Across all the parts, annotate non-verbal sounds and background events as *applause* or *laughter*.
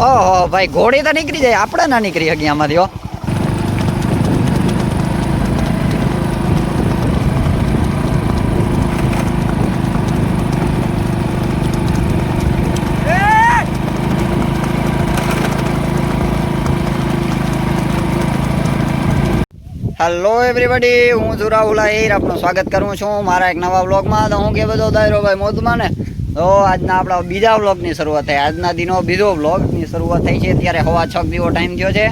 ઓહો, ભાઈ, ઘોડી તો નીકળી જાય. આપણે ના નીકળી શકીએ આમાંથી, હો. હેલો એવરીબડી હું છું રાહુલ આહિર. આપનું સ્વાગત કરું છું મારા એક નવા બ્લોગમાં તો હું કે બધો દાયરો ભાઈ મોજમાં ને? તો આજના આપણા બીજા વ્લોગની શરૂઆત થઈ. આજના દિનો બીજો વ્લોગની શરૂઆત થઈ છે. ત્યારે હવા છ જેવો ટાઈમ થયો છે.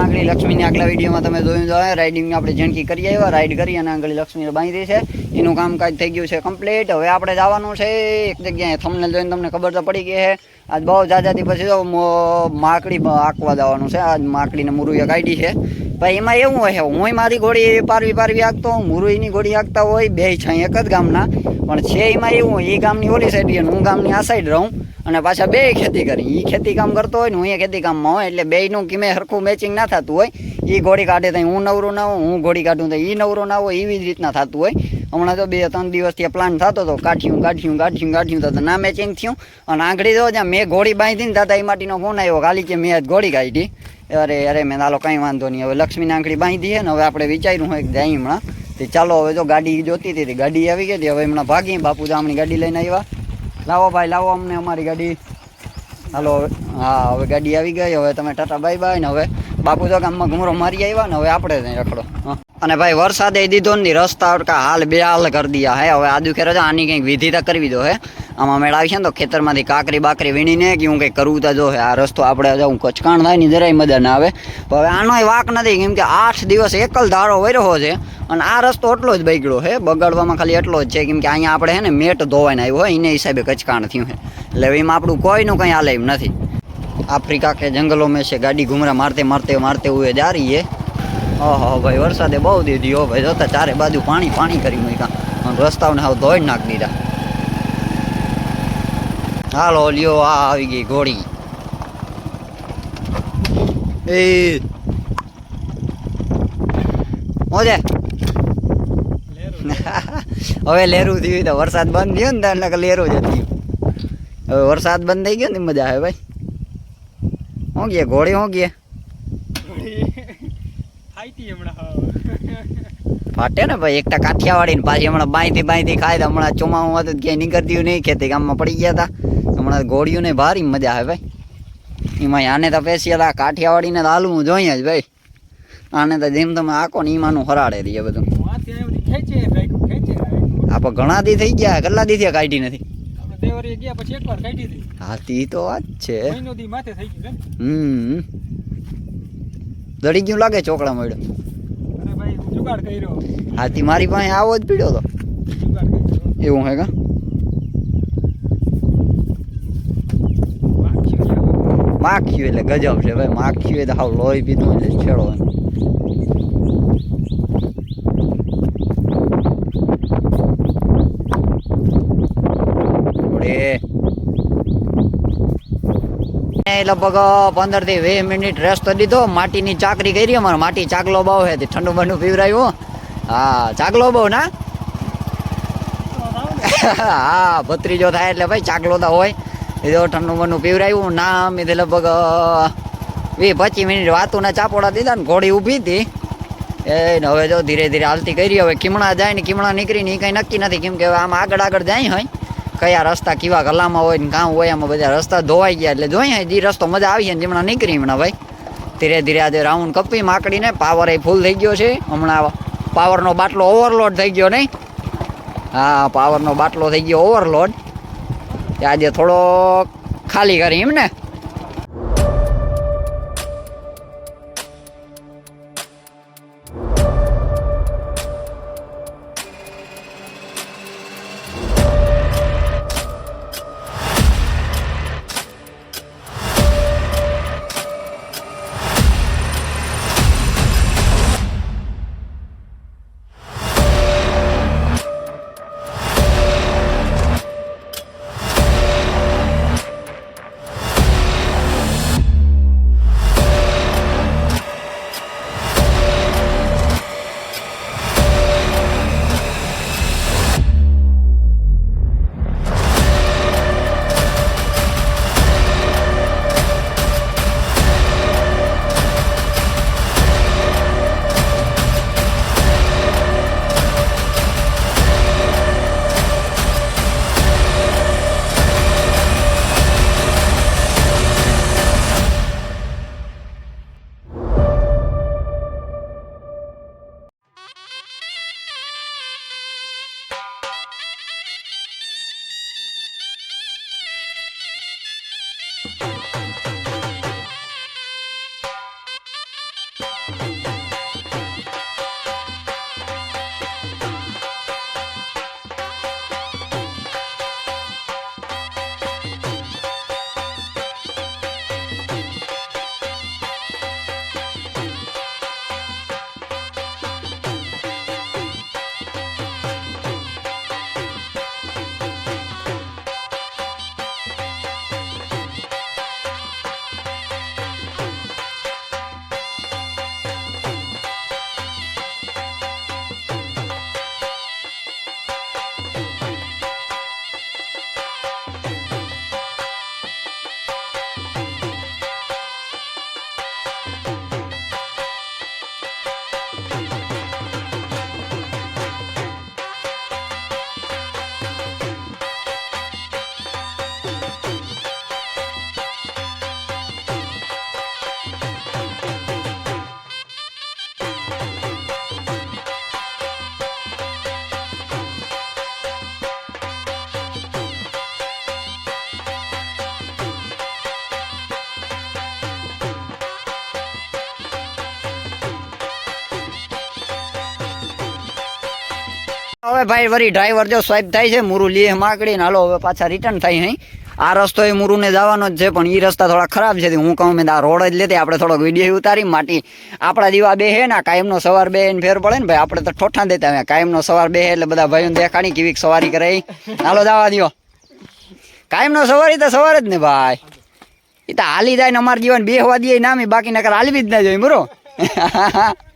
આંગળી લક્ષ્મીની આગલા વિડીયોમાં તમે જોયું તો રાઇડિંગની આપણે ઝીણકી કરી આવ્યા રાઇડ કરી અને આંગળી લક્ષ્મીને બાંધી છે. એનું કામકાજ થઈ ગયું છે કમ્પ્લીટ હવે આપણે જવાનું છે એક જગ્યાએ. થમને જોઈને તમને ખબર તો પડી ગઈ છે આજ બહુ જાજાથી પછી માકડી આંકવા જવાનું છે. આજ માકડીને મુરુએ કાઢી છે. ભાઈ, એમાં એવું હોય હું મારી ઘોડી પારવી પારવી હાંકતો હું મુરુઈની ઘોડી હાંકતા હોય, બે છાંય એક જ ગામના. પણ છે એમાં એવું એ ગામની ઓલી સાઈડ અને હું ગામની આ સાઈડ રહું અને પાછા બે ખેતી કરી. એ ખેતી કામ કરતો હોય ને હું એ ખેતી કામમાં હોય, એટલે બેયનું કિમે સરખું મેચિંગ ના થતું હોય એ ઘોડી કાઢે તો હું નવરો ના હોઉં, હું ઘોડી કાઢું તો એ નવરો ના હોય, એવી જ રીતના થતું હોય. હમણાં તો બે ત્રણ દિવસથી પ્લાન થતો હતો, કાઢ્યું કાઢ્યું કાઢ્યું કાઢ્યું, તો ના મેચિંગ થયું. અને આંગળી તો જ્યાં મેં ઘોડી બાંધી ને દાદા એ માટીનો ફોન આવ્યો ખાલી કે મેં ઘોડી કાઢી. અરે અરે, મેં હાલો કંઈ વાંધો નહીં. હવે લક્ષ્મીની આંગળી બાંધી છે ને, હવે આપણે વિચાર્યું હોય કે જાય હમણાં. તે ચાલો, હવે જો ગાડી જોતી હતી ગાડી આવી ગઈ હતી. હવે હમણાં ભાગી બાપુ જામણી ગાડી લઈને આવ્યા. લાવો ભાઈ, લાવો અમને અમારી ગાડી. હાલો હા, હવે ગાડી આવી ગઈ. હવે તમે ટાટા બાય બાય ને હવે બાપુ તો ગામમાં ઘૂમરો મારી આવ્યા ને, હવે આપણે ત્યાં રખડો. હા. અને ભાઈ વરસાદ એ દીધો ને રસ્તા કા હાલ બે હાલ કરી દીયા હે. હવે આદુ કે રજા આની કંઈક વિધિ તો કરવી દો હે. આમાં મેળાવી છે ને તો ખેતરમાંથી કાકરી બાકરી વીણીને કે હું કંઈક કરવું તો જો હે, આ રસ્તો આપણે જો હું કચકાણ થાય ને જરાય મજા ના આવે. પણ હવે આનોય વાક નથી, કેમ કે આઠ દિવસ એકલ ધારો વર્યો છે અને આ રસ્તો એટલો જ બગડ્યો હે. બગાડવામાં ખાલી એટલો જ છે, કેમ કે અહીંયા આપણે હે ને મેટ ધોવાઈને આવ્યું હોય એને હિસાબે કચકાણ થયું હે. એટલે એમાં આપણું કોઈનું કંઈ હાલે એમ નથી. આફ્રિકા કે જંગલો મેં છે, ગાડી ઘુમરા મારતે મારતે મારતે હુએ જા રહી ઓહો ભાઈ, વરસાદે બહુ દીધી હો ભાઈ, જોતા ચારે બાજુ પાણી પાણી કરી મૂક્યા. રસ્તાઓને હાવ ધોઈ નાખી દીધા. હાલો, લ્યો, આ આવી ગઈ ઘોડી. એ. મોજે. હવે લેરું થયું તો વરસાદ બંધ થયો ને એટલે લેરું જ થયું. હવે વરસાદ બંધ થઈ ગયો ને મજા આવે, ભાઈ. હું ગયા ઘોડી હું ગયા ખાઈતી હમણાં ફાટે ને ભાઈ એકતા કાઠિયાવાડી ને પાછી હમણાં બાંધી બાંધી ખાય હમણાં ચોમાવું હતું ક્યાંય નીકળતી નહીં ખેતી ગામમાં પડી ગયા હતા હમણાં ઘોડીઓને ભારી મજા આવે ભાઈ. એમાં આને તો પેશિયલ આ કાઠિયાવાડીને તો હાલવું જોઈએ જ ભાઈ. આને તો જેમ તમે આકો ને એમાંનું હરાડે રહીએ બધું વાંચી આવી બધી ખેંચે રાખ્યું ખેંચે રાખ્યું. આ પણ ઘણા દી થઈ ગયા કેટલા દી થયા કાઢી નથી? આપણે ગયા પછી એકવાર કાઢી હતી. હા તી તો વાત છે. મહિનો દી માથે થઈ ગયું છે હમ. દડી ગયું લાગે ચોકડા મળ્યો. હાથી મારી પાસે આવો જ પીડ્યો તો. એવું હે કા? માખ્યું એટલે ગજબ છે ભાઈ. માખ્યું એટલે હાવ લોહી પીધું એટલે છેડો એમ. એ લગભગ પંદરથી વીસ મિનિટ રેસ્ટ દીધો માટીની ચાકરી કરી, અમારે માટી ચાકલો બહુ છે. ઠંડુ બંડુ પીવરાયું. હા, ચાકલો બહુ ના? હા, ભત્રીજો થાય એટલે ભાઈ ચાકલો તો હોય. એ તો ઠંડુ બંડુ પીવરાયું. નામ એ લગભગ વીસ પચીસ મિનિટ વાતું ને ચાપોડા દીધા ને ઘોડી ઊભી હતી. એ હવે જો ધીરે ધીરે હાલતી કરી. હવે કીમણા જાય ને કીમણા નીકળી ને એ કંઈ નક્કી નથી. કેમ કે આમ આગળ આગળ જાય હોય. કયા રસ્તા કેવા ગલામાં હોય ને કાં હોય એમાં બધા રસ્તા ધોવાઈ ગયા એટલે જોઈએ જે રસ્તો મજા આવી ને હમણાં નીકળી હમણાં ભાઈ. ધીરે ધીરે આજે રાઉન્ડ કપી માકડીને પાવર એ ફૂલ થઈ ગયો છે. હમણાં પાવરનો બાટલો ઓવરલોડ થઈ ગયો નહીં. હા પાવરનો બાટલો થઈ ગયો ઓવરલોડ આજે થોડો ખાલી કરી એમ ને હવે ભાઈ વરી ડ્રાઈવર જો સ્વાઈપ થાય છે, મુરુ લીહ માકડીને હાલો, હવે પાછા રિટર્ન થાય નહીં આ રસ્તો એ મુરુને જવાનો જ છે, પણ એ રસ્તા થોડા ખરાબ છે. હું કહું, મેં આ રોડ જ લેતી, આપણે થોડોક વીડિયો ઉતારી, માટી આપણા દીવા બે હે ને કાયમનો સવાર બે ને ફેર પડે ને, ભાઈ, આપણે તો ઠોઠા દેતા હવે કાયમનો સવાર બે એટલે બધા ભાઈઓને દેખાડી કેવીક સવારી કરે ઈ. હાલો, જવા દો કાયમનો સવારી તો સવાર જ ને, ભાઈ. એ તો હાલી જાય ને અમારે જીવન બે હોવા દે નામી, બાકી નકર હાલવી જ ના જોઈએ બરો *laughs*